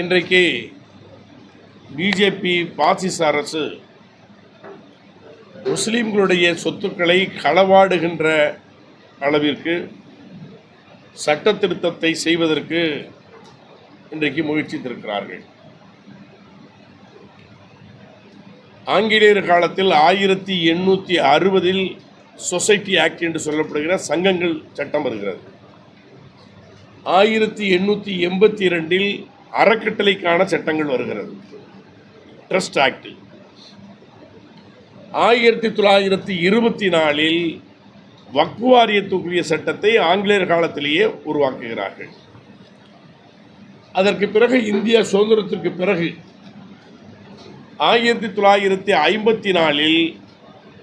இன்றைக்கு பிஜேபி பாசிச அரசு முஸ்லீம்களுடைய சொத்துக்களை களவாடுகின்ற அளவிற்கு சட்ட திருத்தத்தை செய்வதற்கு இன்றைக்கு முயற்சித்திருக்கிறார்கள். ஆங்கிலேயர் காலத்தில் ஆயிரத்தி எண்ணூற்றி அறுபதில் சொசைட்டி ஆக்ட் என்று சொல்லப்படுகிற சங்கங்கள் சட்டம் வருகிறது. ஆயிரத்தி எண்ணூற்றி எண்பத்தி ரெண்டில் அறக்கட்டளைக்கான சட்டங்கள் வருகிறது. ட்ரஸ்ட் ஆக்ட் ஆயிரத்தி தொள்ளாயிரத்தி இருபத்தி நாலில் வக்ஃபு வாரியத்துக்குரிய சட்டத்தை ஆங்கிலேயர் காலத்திலேயே உருவாக்குகிறார்கள். அதற்கு பிறகு இந்தியா சுதந்திரத்திற்கு பிறகு ஆயிரத்தி தொள்ளாயிரத்தி ஐம்பத்தி நாலில்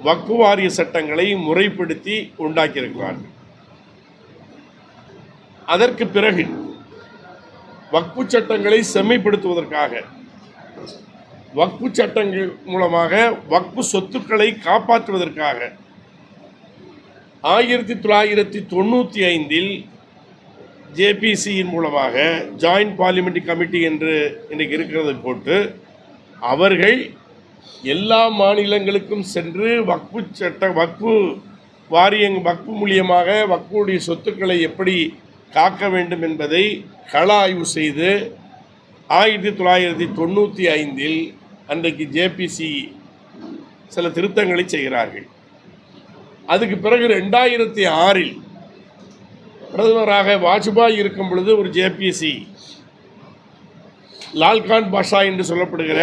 வக்குவாரிய சட்டங்களை முறைப்படுத்தி உண்டாக்கியிருக்கிறார்கள். அதற்கு பிறகு வக்பு சட்டங்களை செம்மைப்படுத்துவதற்காக. வக்பு சட்டங்கள் மூலமாக வக்பு சொத்துக்களை காப்பாற்றுவதற்காக. ஆயிரத்தி தொள்ளாயிரத்தி தொண்ணூற்றி ஐந்தில் ஜேபிசியின் மூலமாக ஜாயிண்ட் பார்லிமெண்ட்ரி கமிட்டி என்று இன்றைக்கு இருக்கிறது போட்டு அவர்கள் எல்லா மாநிலங்களுக்கும் சென்று வக்பு சட்ட வக்பு வாரியங் வக்பு மூலியமாக வக்புடைய சொத்துக்களை எப்படி காக்க வேண்டும் என்பதை கள ஆய்வு செய்து ஆயிரத்தி தொள்ளாயிரத்தி தொண்ணூற்றி ஐந்தில் அன்றைக்கு ஜேபிசி சில திருத்தங்களை செய்கிறார்கள். அதுக்கு பிறகு ரெண்டாயிரத்தி ஆறில் பிரதமராக வாஜ்பாய் இருக்கும் பொழுது ஒரு ஜேபிசி லால்கான் பாஷா என்று சொல்லப்படுகிற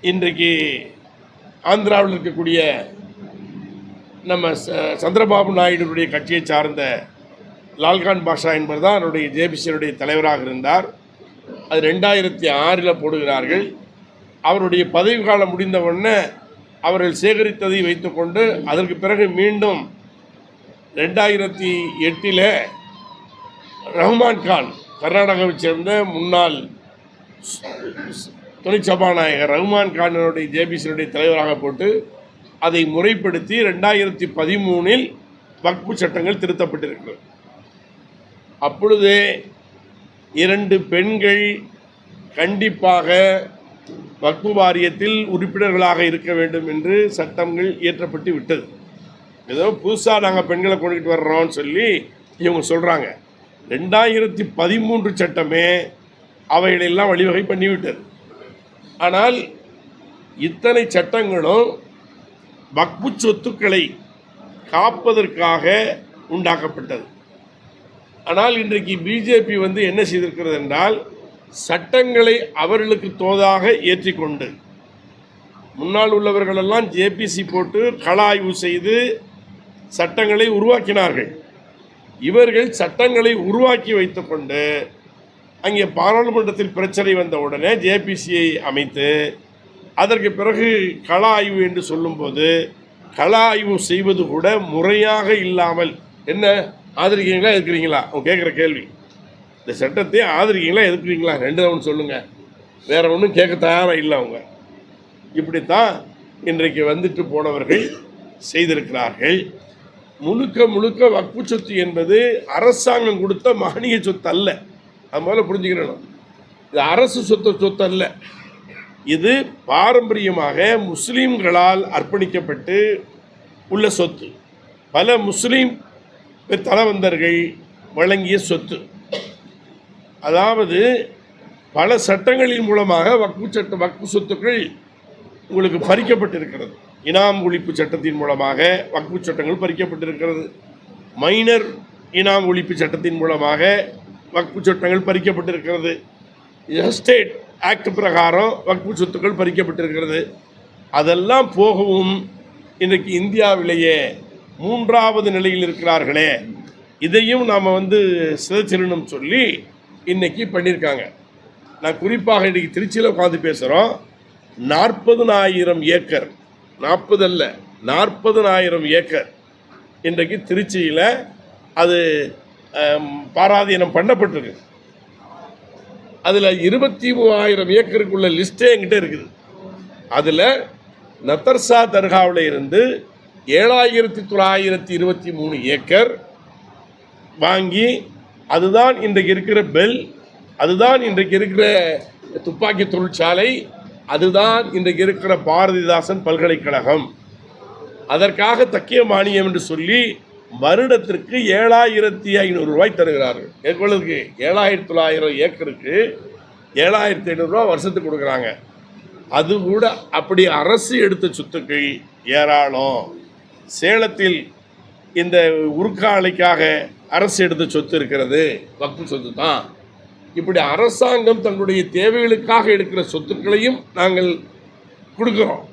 இன்றைக்கு ஆந்திராவில் இருக்கக்கூடிய நம்ம ச- சந்திரபாபு நாயுடுடைய கட்சியை சார்ந்த லால்கான் பாஷா என்பவர் தான் அவருடைய ஜேபிசியினுடைய தலைவராக இருந்தார். அது ரெண்டாயிரத்தி ஆறில் போடுகிறார்கள். அவருடைய பதவி காலம் முடிந்த உடனே அவர்கள் சேகரித்ததை வைத்துக்கொண்டு அதற்கு பிறகு மீண்டும் ரெண்டாயிரத்தி எட்டில் ரஹ்மான் கான் கர்நாடகாவைச் சேர்ந்த முன்னாள் துணை சபாநாயகர் ரஹ்மான் கானுடைய ஜேபிசியினுடைய தலைவராக போட்டு அதை முறைப்படுத்தி ரெண்டாயிரத்தி பதிமூணில் வக்பு சட்டங்கள் திருத்தப்பட்டிருக்கிறது. அப்பொழுதே இரண்டு பெண்கள் கண்டிப்பாக வக்பு வாரியத்தில் உறுப்பினர்களாக இருக்க வேண்டும் என்று சட்டங்கள் இயற்றப்பட்டு விட்டது. ஏதோ புதுசாக நாங்கள் பெண்களை கொண்டுகிட்டு வர்றோம்னு சொல்லி இவங்க சொல்கிறாங்க ரெண்டாயிரத்தி பதிமூன்று சட்டமே அவைகளெல்லாம் வழிவகை பண்ணிவிட்டது. ஆனால் இத்தனை சட்டங்களும் வக்பு சொத்துக்களை காப்பதற்காக உண்டாக்கப்பட்டது. ஆனால் இன்றைக்கு பிஜேபி வந்து என்ன செய்திருக்கிறது என்றால் சட்டங்களை அவர்களுக்கு தோதாக ஏற்றிக்கொண்டு முன்னால் உள்ளவர்களெல்லாம் ஜேபிசி போட்டு கள ஆய்வு செய்து சட்டங்களை உருவாக்கினார்கள். இவர்கள் சட்டங்களை உருவாக்கி வைத்துக்கொண்டு அங்கே பாராளுமன்றத்தில் பிரச்சனை வந்த உடனே ஜேபிசியை அமைத்து அதற்கு பிறகு கள ஆய்வு என்று சொல்லும்போது கள ஆய்வு செய்வது கூட முறையாக இல்லாமல் என்ன? ஆதரிக்கிறீங்களா எதிர்க்கிறீங்களா? அவங்க கேட்குற கேள்வி. இந்த சட்டத்தை ஆதரிக்கிறீங்களா எதிர்க்கிறீங்களா? ரெண்டு ஒன்று சொல்லுங்கள் வேற ஒன்றும் கேட்க தயாராக இல்லை அவங்க. இப்படித்தான் இன்றைக்கு வந்துட்டு போனவர்கள் செய்திருக்கிறார்கள். முழுக்க முழுக்க வக்பு சொத்து என்பது அரசாங்கம் கொடுத்த மானிய சொத்து அல்ல. அது முதல்ல புரிஞ்சுக்கிறணும் இது அரசு சொத்து சொத்து அல்ல. இது பாரம்பரியமாக முஸ்லீம்களால் அர்ப்பணிக்கப்பட்டு உள்ள சொத்து. பல முஸ்லீம் தலவந்தர்கள் வழங்கிய சொத்து. அதாவது பல சட்டங்களின் மூலமாக வக்பு சட்ட வக்பு சொத்துக்கள் உங்களுக்கு பறிக்கப்பட்டிருக்கிறது. இனாம் ஒழிப்பு சட்டத்தின் மூலமாக வக்பு சட்டங்கள் பறிக்கப்பட்டிருக்கிறது. மைனர் இனாம் ஒழிப்பு சட்டத்தின் மூலமாக வக்பு சட்டங்கள் பறிக்கப்பட்டிருக்கிறது. எஸ்டேட் ஆக்ட் பிரகாரம் வக்பு சொத்துக்கள் பறிக்கப்பட்டிருக்கிறது. அதெல்லாம் போகவும் இன்றைக்கு இந்தியாவிலேயே மூன்றாவது நிலையில் இருக்கிறார்களே. இதையும் நாம் வந்து சிதைச்சிடணும் சொல்லி இன்னைக்கு பண்ணியிருக்காங்க. நான் குறிப்பாக இன்றைக்கி திருச்சியில் உட்காந்து பேசுகிறோம் நாற்பதுனாயிரம் ஏக்கர். நாற்பது அல்ல நாற்பதுனாயிரம் ஏக்கர். இன்றைக்கு திருச்சியில் அது பாராதீனம் பண்ணப்பட்டிருக்கு. அதில் இருபத்தி மூவாயிரம் ஏக்கருக்குள்ள லிஸ்ட்டே என்கிட்ட இருக்குது. அதில் நத்தர்சா தர்காவில் இருந்து ஏழாயிரத்தி தொள்ளாயிரத்தி இருபத்தி மூணு ஏக்கர் வாங்கி அதுதான் இன்றைக்கு இருக்கிற பெல் அதுதான் இன்றைக்கு இருக்கிற துப்பாக்கி தொழிற்சாலை அதுதான் இன்றைக்கு இருக்கிற பாரதிதாசன் பல்கலைக்கழகம். அதற்காக தக்கிய மானியம் என்று சொல்லி வருடத்திற்கு ஏழாயிரத்தி ஐநூறு ரூபாய் தருகிறார்கள். எவ்வளவுக்கு ஏழாயிரத்தி தொள்ளாயிரம் ஏக்கருக்கு ஏழாயிரத்தி ஐநூறுரூவா வருஷத்துக்கு கொடுக்குறாங்க. அது கூட அப்படி அரசு எடுத்த சொத்துக்கள் ஏராளம். சேலத்தில் இந்த உருக்காலைக்காக அரசு எடுத்த சொத்து இருக்கிறது. வக்கு சொத்து தான். இப்படி அரசாங்கம் தங்களுடைய தேவைகளுக்காக எடுக்கிற சொத்துக்களையும் நாங்கள் கொடுக்குறோம்.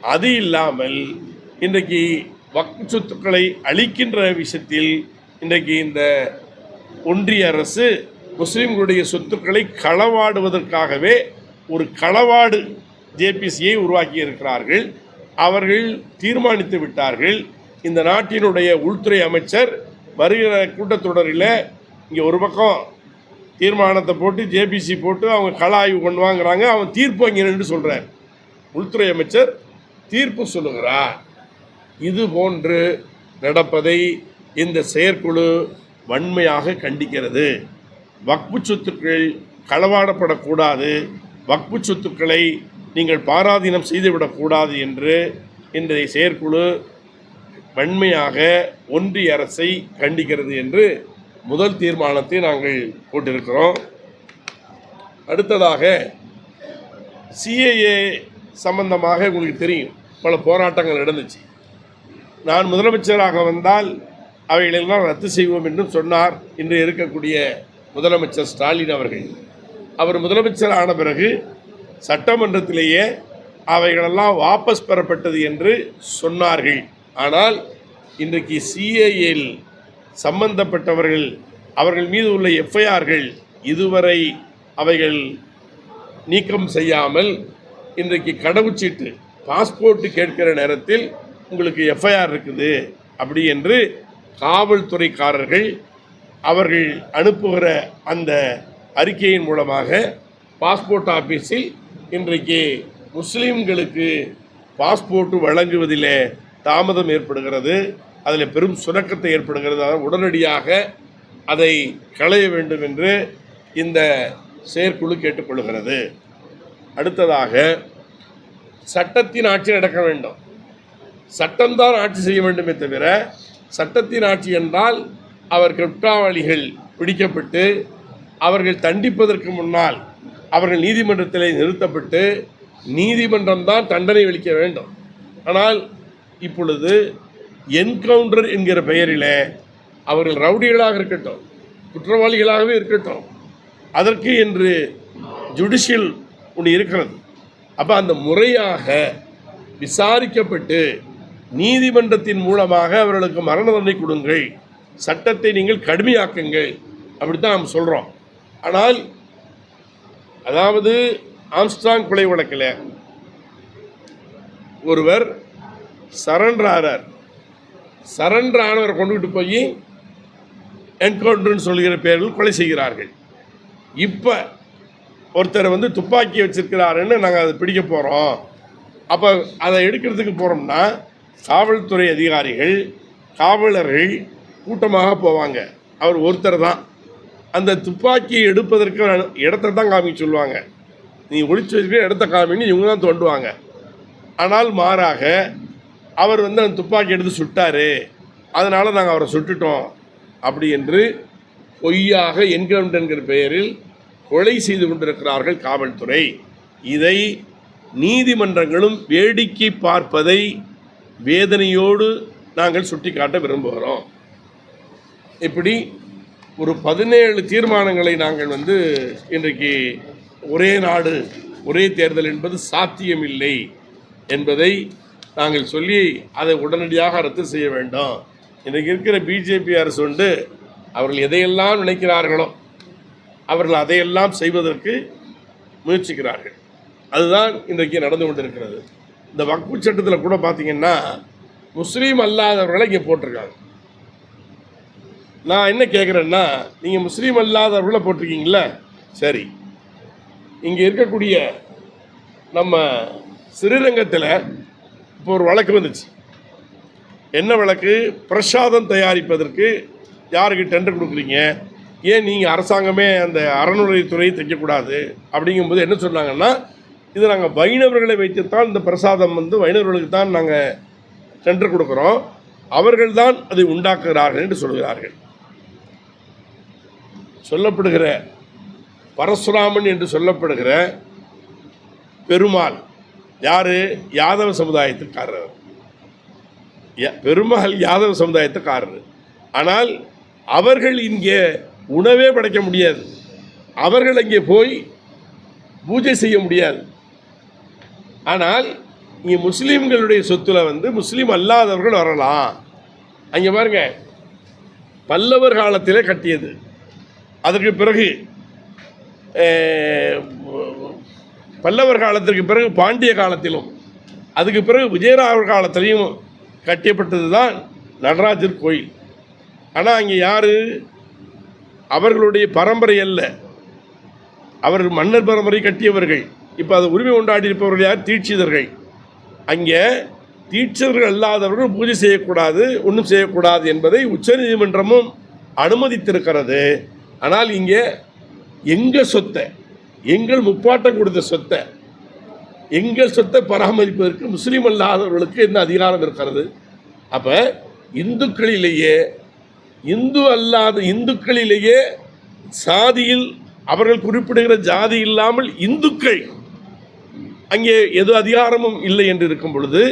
அது இல்லாமல் இன்றைக்கு வக்கு சொத்துக்களை அளிக்கின்ற விஷயத்தில் இன்றைக்கு இந்த ஒன்றிய அரசு முஸ்லீம்களுடைய சொத்துக்களை களவாடுவதற்காகவே ஒரு களவாடு ஜேபிசியை உருவாக்கி இருக்கிறார்கள் அவர்கள் தீர்மானித்து விட்டார்கள். இந்த நாட்டினுடைய உள்துறை அமைச்சர் வருகிற கூட்டத்தொடரில் இங்கே ஒரு பக்கம் தீர்மானத்தை போட்டு ஜேபிசி போட்டு அவங்க கள ஆய்வு பண்ணுவாங்கிறாங்க அவன் தீர்ப்பு அங்கே நின்று சொல்கிறார் உள்துறை அமைச்சர் தீர்ப்பு சொல்லுகிறார். இது போன்று நடப்பதை இந்த செயற்குழு வன்மையாக கண்டிக்கிறது. வக்பு சொத்துக்கள் களவாடப்படக்கூடாது. வக்பு சொத்துக்களை நீங்கள் பாராதீனம் செய்துவிடக்கூடாது என்று இன்றைய செயற்குழு வன்மையாக ஒன்றிய அரசை கண்டிக்கிறது என்று முதல் தீர்மானத்தை நாங்கள் போட்டிருக்கிறோம். அடுத்ததாக சிஏஏ சம்பந்தமாக உங்களுக்கு தெரியும் பல போராட்டங்கள் நடந்துச்சு. நான் முதலமைச்சராக வந்தால் அவைகளெல்லாம் ரத்து செய்வோம் என்றும் சொன்னார் இன்று இருக்கக்கூடிய முதலமைச்சர் ஸ்டாலின் அவர்கள். அவர் முதலமைச்சர் ஆன பிறகு சட்டமன்றத்திலேயே அவைகளெல்லாம் வாபஸ் பெறப்பட்டது என்று சொன்னார்கள். ஆனால் இன்றைக்கு சிஏஏல் சம்பந்தப்பட்டவர்கள் அவர்கள் மீது உள்ள எஃப்ஐஆர்கள் இதுவரை அவைகள் நீக்கம் செய்யாமல் இன்றைக்கு கடவுச்சீட்டு பாஸ்போர்ட்டு கேட்கிற நேரத்தில் உங்களுக்கு எஃப்ஐஆர் இருக்குது அப்படி என்று காவல்துறைக்காரர்கள் அவர்கள் அனுப்புகிற அந்த அறிக்கையின் மூலமாக பாஸ்போர்ட் ஆஃபீஸில் இன்றைக்கு முஸ்லீம்களுக்கு பாஸ்போர்ட் வழங்குவதிலே தாமதம் ஏற்படுகிறது. அதில் பெரும் சுணக்கத்தை ஏற்படுகிறது. அதனால் உடனடியாக அதை களைய வேண்டும் என்று இந்த செயற்குழு கேட்டுக்கொள்கிறது. அடுத்ததாக சட்டத்தின் ஆட்சி நடக்க வேண்டும். சட்டம்தான் ஆட்சி செய்ய வேண்டுமே தவிர சட்டத்தின் ஆட்சி என்றால் அவர் குற்றவாளிகள் பிடிக்கப்பட்டு அவர்கள் தண்டிப்பதற்கு முன்னால் அவர்கள் நீதிமன்றத்தில் நிறுத்தப்பட்டு நீதிமன்றம் தான் தண்டனை அளிக்க வேண்டும். ஆனால் இப்பொழுது என்கவுண்டர் என்கிற பெயரிலே அவர்கள் ரவுடிகளாக இருக்கட்டும் குற்றவாளிகளாகவே இருக்கட்டும் அதற்கு என்று ஜுடிஷியல் ஒன்று இருக்கிறது. அப்போ அந்த முறையாக விசாரிக்கப்பட்டு நீதிமன்றத்தின் மூலமாக அவர்களுக்கு மரண தண்டனை கொடுங்கள் சட்டத்தை நீங்கள் கடுமையாக்குங்கள் அப்படி தான் நாம் சொல்கிறோம் ஆனால் அதாவது ஆம்ஸ்ட்ராங் கொலை வழக்கில் ஒருவர் சரண்டர் ஆறார் சரண்டர் ஆனவரை கொண்டுகிட்டு போய் என்கவுண்டர்னு சொல்கிற பேரில் கொலை செய்கிறார்கள். இப்போ ஒருத்தர் வந்து துப்பாக்கி வச்சிருக்கிறாருன்னு நாங்கள் அதை பிடிக்க போகிறோம் அப்போ அதை எடுக்கிறதுக்கு போகிறோம்னா காவல்துறை அதிகாரிகள் காவலர்கள் கூட்டமாக போவாங்க. அவர் ஒருத்தர் தான். அந்த துப்பாக்கியை எடுப்பதற்கு இடத்த தான் காமிக்க சொல்லுவாங்க. நீ ஒழிச்சு வச்சுக்கிற இடத்த காமின்னு இவங்க தான் தோண்டுவாங்க. ஆனால் மாறாக அவர் வந்து அந்த துப்பாக்கி எடுத்து சுட்டாரு. அதனால் நாங்கள் அவரை சுட்டுட்டோம். அப்படி என்று பொய்யாக என்கவுண்ட் என்கிற பெயரில் கொலை செய்து கொண்டிருக்கிறார்கள் காவல்துறை. இதை நீதிமன்றங்களும் வேடிக்கை பார்ப்பதை வேதனையோடு நாங்கள் சுட்டிக்காட்ட விரும்புகிறோம். இப்படி ஒரு பதினேழு தீர்மானங்களை நாங்கள் வந்து இன்றைக்கு ஒரே நாடு ஒரே தேர்தல் என்பது சாத்தியமில்லை என்பதை நாங்கள் சொல்லி அதை உடனடியாக ரத்து செய்ய வேண்டும். இன்றைக்கு இருக்கிற பிஜேபி அரசு உண்டு அவர்கள் எதையெல்லாம் நினைக்கிறார்களோ அவர்கள் அதையெல்லாம் செய்வதற்கு முயற்சிக்கிறார்கள். அதுதான் இன்றைக்கு நடந்து கொண்டிருக்கிறது. இந்த வக்பு சட்டத்தில் கூட பார்த்தீங்கன்னா முஸ்லீம் அல்லாதவர்களை இங்கே போட்டிருக்காங்க. நான் என்ன கேட்குறேன்னா நீங்கள் முஸ்லீம் அல்லாதவர்களை போட்டிருக்கீங்களே சரி. இங்கே இருக்கக்கூடிய நம்ம ஸ்ரீரங்கத்தில் இப்போ ஒரு வழக்கு வந்துச்சு. என்ன வழக்கு? பிரசாதம் தயாரிப்பதற்கு யாருக்கு டெண்டர் கொடுக்குறீங்க? ஏன் நீங்கள் அரசாங்கமே அந்த அறநிலையத்துறையை தைக்கக்கூடாது? அப்படிங்கும்போது என்ன சொன்னாங்கன்னா இது நாங்கள் வைணவர்களை வைத்துத்தான் இந்த பிரசாதம் வந்து வைணவர்களுக்கு தான் நாங்கள் டெண்டர் கொடுக்குறோம். அவர்கள்தான் அதை உண்டாக்குகிறார்கள் என்று சொல்கிறார்கள். சொல்லப்படுகிற பரசுராமன் என்று சொல்லப்படுகிற பெருமாள். யாரு? யாதவ சமுதாயத்துக்காரர். பெருமாள் யாதவ சமுதாயத்துக்காரர். ஆனால் அவர்கள் இங்கே உணவே படைக்க முடியாது. அவர்கள் அங்கே போய் பூஜை செய்ய முடியாது. ஆனால் இங்கே முஸ்லீம்களுடைய சொத்துல வந்து முஸ்லீம் அல்லாதவர்கள் வரலாம். அங்கே பாருங்க பல்லவர் காலத்திலே கட்டியது. அதற்கு பிறகு பல்லவர் காலத்திற்கு பிறகு பாண்டிய காலத்திலும் அதுக்கு பிறகு விஜயராவர் காலத்திலையும் கட்டியப்பட்டது தான் நடராஜர் கோயில். ஆனால் அங்கே யார்? அவர்களுடைய பரம்பரை அல்ல. அவர்கள் மன்னர் பரம்பரை கட்டியவர்கள். இப்போ அது உரிமை கொண்டாடி இருப்பவர்கள் யார்? தீட்சிதர்கள். அங்கே தீட்சிதர்கள் அல்லாதவர்கள் பூஜை செய்யக்கூடாது ஒன்றும் செய்யக்கூடாது என்பதை உச்சநீதிமன்றமும் அனுமதித்திருக்கிறது. ஆனால் இங்கே எங்கள் சொத்தை எங்கள் முப்பாட்டம் கொடுத்த சொத்தை எங்கள் சொத்தை பராமரிப்பதற்கு முஸ்லீம் அல்லாதவர்களுக்கு என்ன அதிகாரம் இருக்கிறது? அப்போ இந்துக்களிலேயே இந்து அல்லாத இந்துக்களிலேயே சாதியில் அவர்கள் குறிப்பிடுகிற ஜாதி இல்லாமல் இந்துக்கள் அங்கே எது அதிகாரமும் இல்லை என்று இருக்கும் பொழுது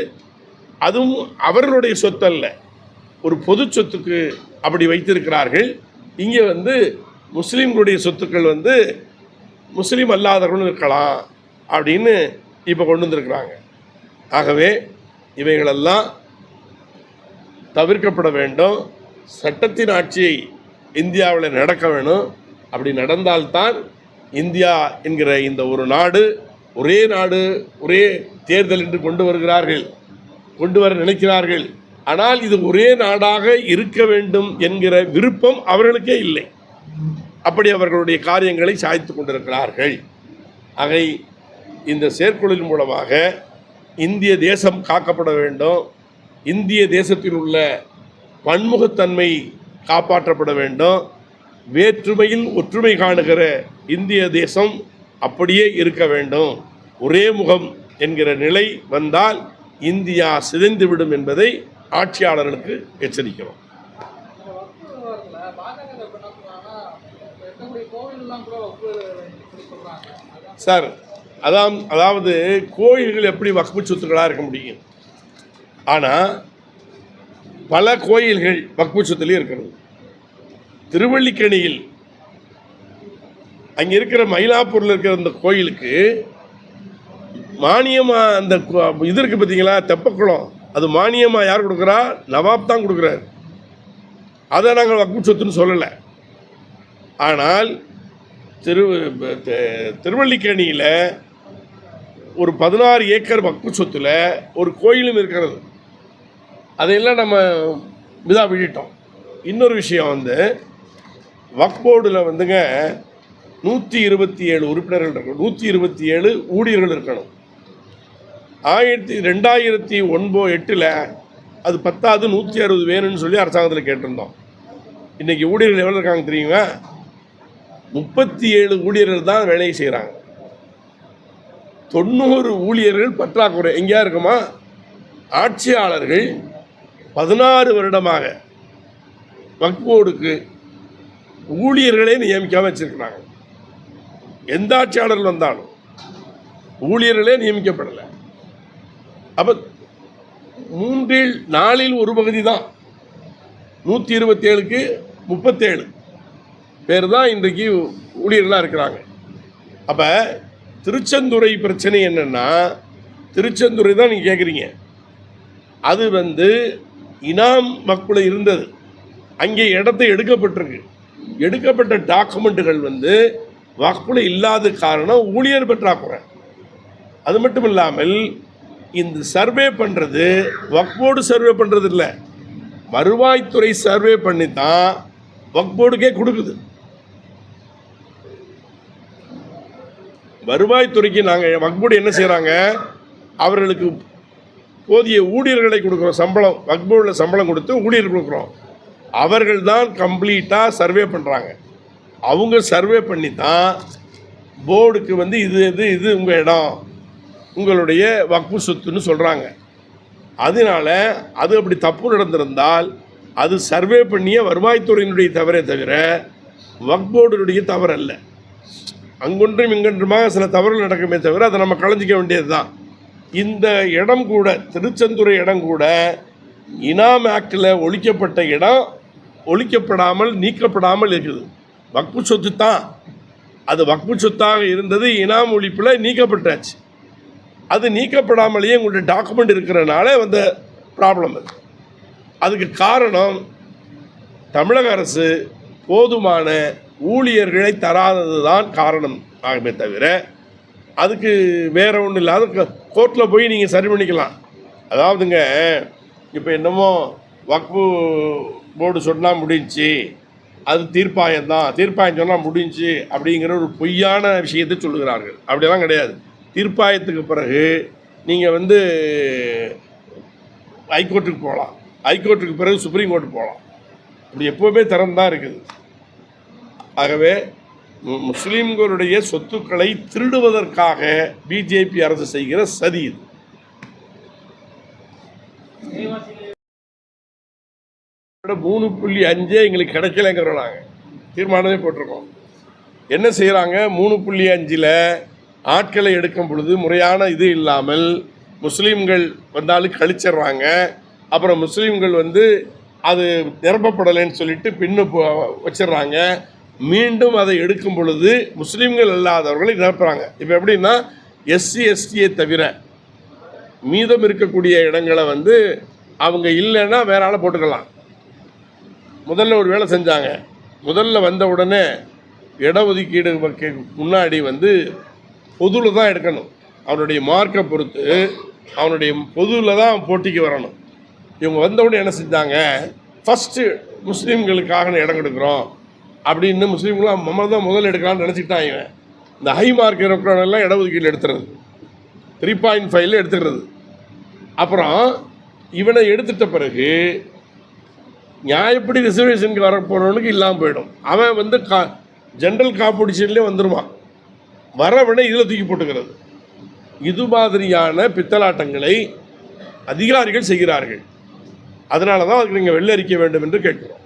அதுவும் அவர்களுடைய சொத்து அல்ல ஒரு பொது சொத்துக்கு அப்படி வைத்திருக்கிறார்கள். இங்கே வந்து முஸ்லீம்களுடைய சொத்துக்கள் வந்து முஸ்லீம் அல்லாதவர்களும் இருக்கலாம் அப்படின்னு இப்போ கொண்டு வந்திருக்கிறாங்க. ஆகவே இவைகளெல்லாம் தவிர்க்கப்பட வேண்டும். சட்டத்தின் ஆட்சியை இந்தியாவில் நடக்க வேணும். அப்படி நடந்தால்தான் இந்தியா என்கிற இந்த ஒரு நாடு ஒரே நாடு ஒரே தேர்தல் என்று கொண்டு வருகிறார்கள் கொண்டு வர நினைக்கிறார்கள். ஆனால் இது ஒரே நாடாக இருக்க வேண்டும் என்கிற விருப்பம் அவர்களுக்கே இல்லை. அப்படி அவர்களுடைய காரியங்களை சாய்த்து கொண்டிருக்கிறார்கள். ஆகை இந்த செயற்குழுவின் மூலமாக இந்திய தேசம் காக்கப்பட வேண்டும். இந்திய தேசத்தில் உள்ள பன்முகத்தன்மை காப்பாற்றப்பட வேண்டும். வேற்றுமையில் ஒற்றுமை காணுகிற இந்திய தேசம் அப்படியே இருக்க வேண்டும். ஒரே முகம் என்கிற நிலை வந்தால் இந்தியா சிதைந்துவிடும் என்பதை ஆட்சியாளர்களுக்கு எச்சரிக்கிறோம் இந்த வக்ஃபு விவகாரத்துல பாஜக இப்ப என்ன சொல்றாங்கன்னா, அதான் சார் அதாம் அதாவது கோயில்கள் எப்படி வக்பு சொத்துக்களாக இருக்க முடியும்? ஆனால் பல கோயில்கள் வக்பு சொத்துலேயே இருக்கிறது. திருவள்ளிக்கணியில் அங்கே இருக்கிற மயிலாப்பூரில் இருக்கிற அந்த கோயிலுக்கு மானியமாக அந்த இது இருக்குது பார்த்தீங்களா தெப்பக்குளம். அது மானியமாக யார் கொடுக்குறா? நவாப் தான் கொடுக்குறாரு. அதை நாங்கள் வக்பு சொத்துன்னு சொல்லலை. ஆனால் திரு திருவள்ளிக்கேணியில் ஒரு பதினாறு ஏக்கர் வக்கு சொத்தில் ஒரு கோயிலும் இருக்கிறது. அதையெல்லாம் நம்ம இதாக விட்டுட்டோம். இன்னொரு விஷயம் வந்து வக்போர்டில் போர்டில் வந்துங்க நூற்றி இருபத்தி ஏழு உறுப்பினர்கள் இருக்கணும். நூற்றி இருபத்தி ஏழு ஊழியர்கள் இருக்கணும். ஆயிரத்தி ரெண்டாயிரத்தி ஒன்போ எட்டில் அது பத்தாவது நூற்றி அறுபது வேணும்னு சொல்லி அரசாங்கத்தில் கேட்டிருந்தோம். இன்றைக்கி ஊழியர்கள் எவ்வளோ இருக்காங்க தெரியுங்க முப்பத்தி ஏழு ஊழியர்கள் தான் வேலையை செய்கிறாங்க தொண்ணூறு ஊழியர்கள் பற்றாக்குறை. எங்கேயா இருக்குமா? ஆட்சியாளர்கள் பதினாறு வருடமாக வக்போர்டுக்கு ஊழியர்களே நியமிக்காமல் வச்சுருக்குறாங்க. எந்த ஆட்சியாளர்கள் வந்தாலும் ஊழியர்களே நியமிக்கப்படலை. அப்போ மூன்றில் நாலில் ஒரு பகுதி தான். நூற்றி இருபத்தேழுக்கு முப்பத்தேழு. பேர் தான் இன்றைக்கு ஊழியர்களாக இருக்கிறாங்க. அப்போ திருச்செந்துறை பிரச்சனை என்னென்னா திருச்செந்துறை தான் நீங்கள் கேட்குறீங்க அது வந்து இனாம் மக்குள்ள இருந்தது. அங்கே இடத்த எடுக்கப்பட்டிருக்கு. எடுக்கப்பட்ட டாக்குமெண்ட்டுகள் வந்து வக்குல இல்லாத காரணம் ஊழியர் பற்றாக்குறை அது மட்டும் இல்லாமல் இந்த சர்வே பண்ணுறது வக்போர்டு சர்வே பண்ணுறது இல்லை வருவாய்த்துறை சர்வே பண்ணி தான் வக்போர்டுக்கே கொடுக்குது. வருவாய்த்துறைக்கு நாங்கள் வக்போர்டு என்ன செய்கிறாங்க அவர்களுக்கு போதிய ஊழியர்களை கொடுக்குறோம் சம்பளம். வக்போர்டில் சம்பளம் கொடுத்து ஊழியர் கொடுக்குறோம். அவர்கள் தான் கம்ப்ளீட்டாக சர்வே பண்ணுறாங்க அவங்க சர்வே பண்ணி தான் போர்டுக்கு வந்து இது இது இது உங்கள் இடம் உங்களுடைய வக்பு சொத்துன்னு சொல்கிறாங்க அதனால அது அப்படி தப்பு நடந்திருந்தால் அது சர்வே பண்ணிய வருவாய்த்துறையினுடைய தவிர தவிர வக்போர்டினுடைய தவறு அல்ல அங்கொன்றும் இங்கொன்றுமாக சில தவறுகள் நடக்குமே தவிர அதை நம்ம களைஞ்சிக்க வேண்டியது தான் இந்த இடம் கூட திருச்செந்துறை இடம் கூட இனாம் ஆக்டில் ஒழிக்கப்பட்ட இடம் ஒழிக்கப்படாமல் நீக்கப்படாமல் இருக்குது. வக்பு சொத்து தான். அது வக்பு சொத்தாக இருந்தது இனாம் ஒழிப்பில் நீக்கப்பட்டாச்சு. அது நீக்கப்படாமலேயே உங்களுடைய டாக்குமெண்ட் இருக்கிறனால வந்த ப்ராப்ளம் அது. அதுக்கு காரணம் தமிழக அரசு போதுமான ஊழியர்களை தராதது தான் காரணம் ஆகுமே தவிர அதுக்கு வேற ஒன்றும் இல்லாத கோர்ட்டில் போய் நீங்கள் சரி பண்ணிக்கலாம். அதாவதுங்க இப்போ என்னமோ வக்ஃபு போர்டு சொன்னால் முடிஞ்சுச்சு. அது தீர்ப்பாயம் தான் தீர்ப்பாயம் சொன்னால் முடிஞ்சுச்சு அப்படிங்கிற ஒரு பொய்யான விஷயத்தை சொல்லுகிறார்கள். அப்படியெல்லாம் கிடையாது. தீர்ப்பாயத்துக்கு பிறகு நீங்கள் வந்து ஹைகோர்ட்டுக்கு போகலாம். ஹைகோர்ட்டுக்கு பிறகு சுப்ரீம் கோர்ட்டு போகலாம். இப்படி எப்போவுமே திறந்தான் இருக்குது. ஆகவே முஸ்லீம்களுடைய சொத்துக்களை திருடுவதற்காக பிஜேபி அரசு செய்கிற சதி இது. விட மூணு புள்ளி அஞ்சே எங்களுக்கு கிடைக்கலங்கிறோம் நாங்கள் தீர்மானமே போட்டிருக்கோம். என்ன செய்கிறாங்க மூணு புள்ளி அஞ்சில் ஆட்களை எடுக்கும் பொழுது முறையான இது இல்லாமல் முஸ்லீம்கள் வந்தாலும் கழிச்சிடுறாங்க. அப்புறம் முஸ்லீம்கள் வந்து அது நிரப்பப்படலைன்னு சொல்லிட்டு பின்னு வச்சிடுறாங்க. மீண்டும் அதை எடுக்கும் பொழுது முஸ்லீம்கள் அல்லாதவர்களை நிரப்புறாங்க. இப்போ எப்படின்னா எஸ்சி எஸ்டியை தவிர மீதம் இருக்கக்கூடிய இடங்களை வந்து அவங்க இல்லைன்னா வேற ஆளை போட்டுக்கலாம். முதல்ல ஒரு வேலை செஞ்சாங்க. முதல்ல வந்த உடனே இடஒதுக்கீடு முன்னாடி வந்து பொதுவில் தான் எடுக்கணும். அவனுடைய மார்க்கை பொறுத்து அவனுடைய பொதுவில் தான் போட்டிக்கு வரணும். இவங்க வந்தவுடனே என்ன செஞ்சாங்க? ஃபஸ்ட்டு முஸ்லீம்களுக்காக இடம் கொடுக்குறோம். அப்படின்னு முஸ்லீம்களும் நம்ம தான் முதல் எடுக்கலாம்னு நினச்சிட்டான் இவன். இந்த ஹை மார்க் இருக்கிறவனெல்லாம் இடஒதுக்கீடு எடுத்துறது. த்ரீ பாயிண்ட் ஃபைவ்ல எடுத்துக்கிறது. அப்புறம் இவனை எடுத்துட்ட பிறகு நியாயப்படி ரிசர்வேஷனுக்கு வர போகிறவனுக்கு இல்லாமல் போயிடும். அவன் வந்து கா ஜென்ரல் காம்படிஷன்லேயே வந்துடுவான் வரவனை இதில் தூக்கி போட்டுக்கிறது. இது மாதிரியான பித்தலாட்டங்களை அதிகாரிகள் செய்கிறார்கள். அதனால தான் அதுக்கு நீங்கள் வெள்ளரிக்க வேண்டும் என்று கேட்கிறோம்.